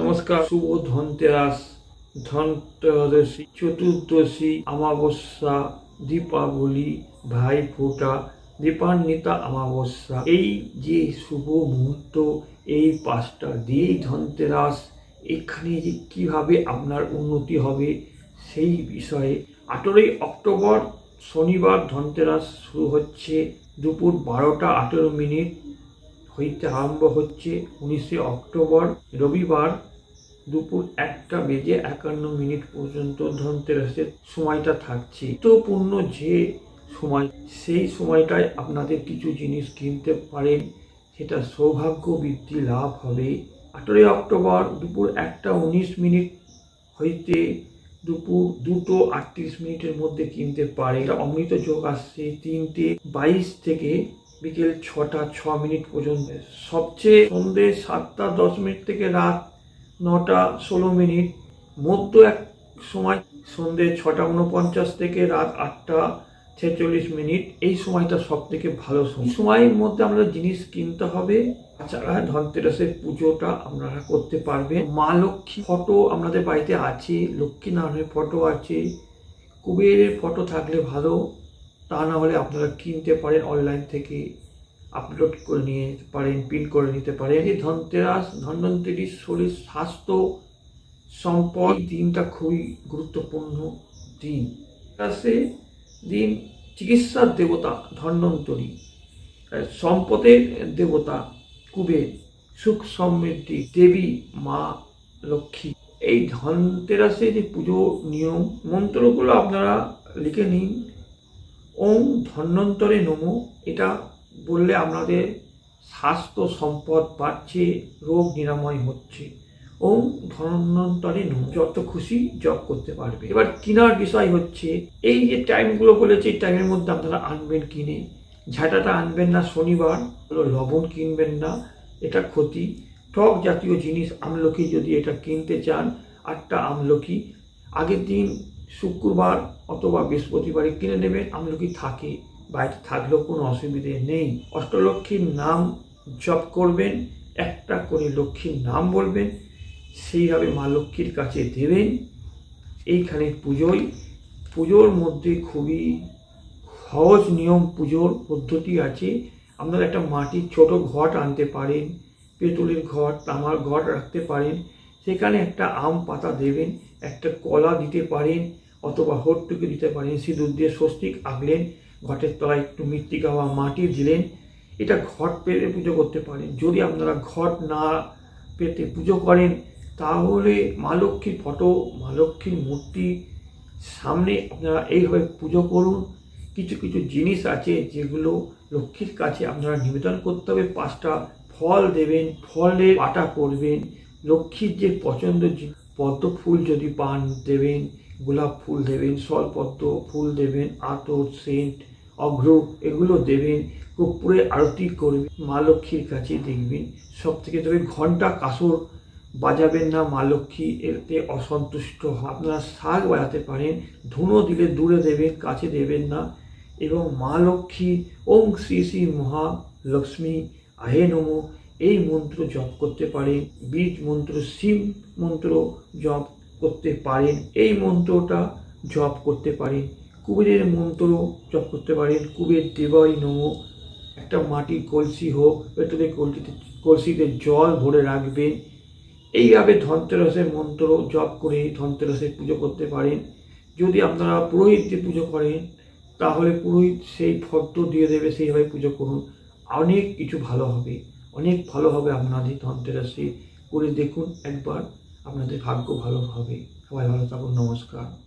নমস্কার, শুভ ধনতেরাস। ধনতেরদশী চতুর্দশী, অমাবস্যা, দীপাবলি ভাই ফোঁটা দীপান্বিতা, অমাবস্যা। এই যে শুভ মুহূর্ত, এই পাঁচটা দিয়েই ধনতেরাস, এখানে যে কীভাবে আপনার উন্নতি হবে, সেই বিষয়ে আঠেরোই অক্টোবর শনিবার ধনতেরাস শুরু হচ্ছে দুপুর বারোটা আঠেরো মিনিট। হইতে আরম্ভ হচ্ছে উনিশে অক্টোবর, রবিবার দুপুর একটা বেজে একান্ন মিনিট পর্যন্ত ধনতেরাসের সময়টা থাকছে। গুরুত্বপূর্ণ যে সময়, সেই সময়টায় আপনাদের কিছু জিনিস কিনতে পারেন, সেটা সৌভাগ্য বৃদ্ধি লাভ হবে। আঠেরোই অক্টোবর দুপুর একটা উনিশ মিনিট হইতে দুপুর দুটো আটত্রিশ মিনিটের মধ্যে কিনতে পারে অমৃত যোগ আসছে তিনটে বাইশ থেকে বিকেল ছটা, ছ মিনিট পর্যন্ত। সবচেয়ে সন্ধে সাতটা, দশ মিনিট থেকে রাত নটা, ষোলো মিনিট। মধ্য এক সময় সন্ধে ছটা উনপঞ্চাশ থেকে রাত আটটা, ছেচল্লিশ মিনিট। এই সময়টা সব থেকে ভালো সময়। সময়ের মধ্যে আমরা জিনিস কিনতে হবে। তাছাড়া ধনতেরাসের পুজোটা আপনারা করতে পারবেন। মা লক্ষ্মী ফটো আপনাদের বাড়িতে আছে। লক্ষ্মী নারায়ণের ফটো আছে। কুবেরের ফটো থাকলে ভালো। তা না হলে আপনারা কিনতে পারেন অনলাইন থেকে আপলোড করে নিয়ে পারেন প্রিন্ট করে নিতে পারেন। এই ধনতেরাস ধন্বন্তরী শরীর স্বাস্থ্য সম্পদ দিনটা খুবই গুরুত্বপূর্ণ দিন। সে দিন চিকিৎসার দেবতা ধন্বন্তরী সম্পদের দেবতা কুবের, সুখ সমৃদ্ধি, দেবী, মা, লক্ষ্মী। এই ধনতেরাসে যে পুজো নিয়ম, মন্ত্রগুলো আপনারা লিখে নিন ওম ধন্বন্তরে নমো। এটা বললে আপনাদের স্বাস্থ্য সম্পদ বাড়ছে, রোগ নিরাময় হচ্ছে। ওম ধন্বন্তরে নমো। যত খুশি জপ করতে পারবে। এবার কেনার বিষয় হচ্ছে, এই যে টাইমগুলো বলেছে, এই টাইমের মধ্যে আপনারা আনবেন কিনে। ঝাঁটাটা আনবেন না শনিবার লবণ কিনবেন না, এটা ক্ষতি। টক জাতীয় জিনিস আমলকি যদি এটা কিনতে চান, আটটা আমলকি। আগের দিন শুক্রবার অথবা বৃহস্পতিবারে কিনে নেবেন আমলকি থাকে, বাড়িতে থাকলেও কোনো অসুবিধে নেই। অষ্টলক্ষ্মীর নাম জপ করবেন, একটা করে লক্ষ্মীর নাম বলবেন, সেইভাবে মা লক্ষ্মীর কাছে দেবেন। এইখানে পুজোয়, পুজোর মধ্যে খুবই সহজ নিয়ম পুজোর পদ্ধতি আছে। আপনারা একটা মাটির ছোট ঘট আনতে পারেন, পেতলের ঘট, তামার ঘট রাখতে পারেন। সেখানে একটা আম পাতা দেবেন, একটা কলা দিতে পারেন অথবা হটটুকু দিতে পারেন। সিঁদুর দিয়ে স্বস্তিক আঁকলেন ঘটের তলায় একটু মৃত্তিকা বা মাটি দিলেন। এটা ঘট পেতে পুজো করতে পারেন। যদি আপনারা ঘট না পেতে পুজো করেন, তাহলে মা লক্ষ্মীর ফটো, মা লক্ষ্মীর মূর্তি সামনে আপনারা এইভাবে পুজো করুন। কিছু কিছু জিনিস আছে যেগুলো লক্ষ্মীর কাছে আপনারা নিবেদন করতে হবে। পাঁচটা ফল দেবেন, ফলে পাটা করবেন। লক্ষ্মীর যে পছন্দ, পদ্ম ফুল যদি পান দেবেন গোলাপ ফুল দেবেন সলপদ্ম ফুল দেবেন, আতর, সেন্ট অগ্র এগুলো দেবেন কর্পূরে আরতি করবেন, মা লক্ষ্মীর কাছে দেখবেন। সব থেকে তবে ঘণ্টা কাসর বাজাবেন না মা লক্ষ্মী, এতে অসন্তুষ্ট আপনারা শাক বাজাতে পারেন, ধুনো দিলে দূরে দেবেন, কাছে দেবেন না। এবং মা লক্ষ্মী, ওম শ্রী শ্রী মহা লক্ষ্মী আহে নমো, এই মন্ত্র জপ করতে পারেন। বীজ মন্ত্র, শিব মন্ত্র জপ করতে পারেন। এই মন্ত্রটা জপ করতে পারেন। কুবেরের মন্ত্র জপ করতে পারেন। কুবের দেবাই নমো। একটা মাটির কলসি হোক পেতলের কলসিতে কলসিতে জল ভরে রাখবেন। এইভাবে ধনতেরসের মন্ত্র জপ করে ধনতেরসের পুজো করতে পারেন। যদি আপনারা পুরোহিত দিয়ে পুজো করেন, তাহলে পুরোহিত সেই ফটো দিয়ে দেবে, সেইভাবে পুজো করুন। অনেক কিছু ভালো হবে। অনেক ভালো হবে আপনাদের ধনতেরাসে। করে দেখুন একবার। আপনাদের ভাগ্য ভালো হবে। সবাই ভালো থাকুন নমস্কার।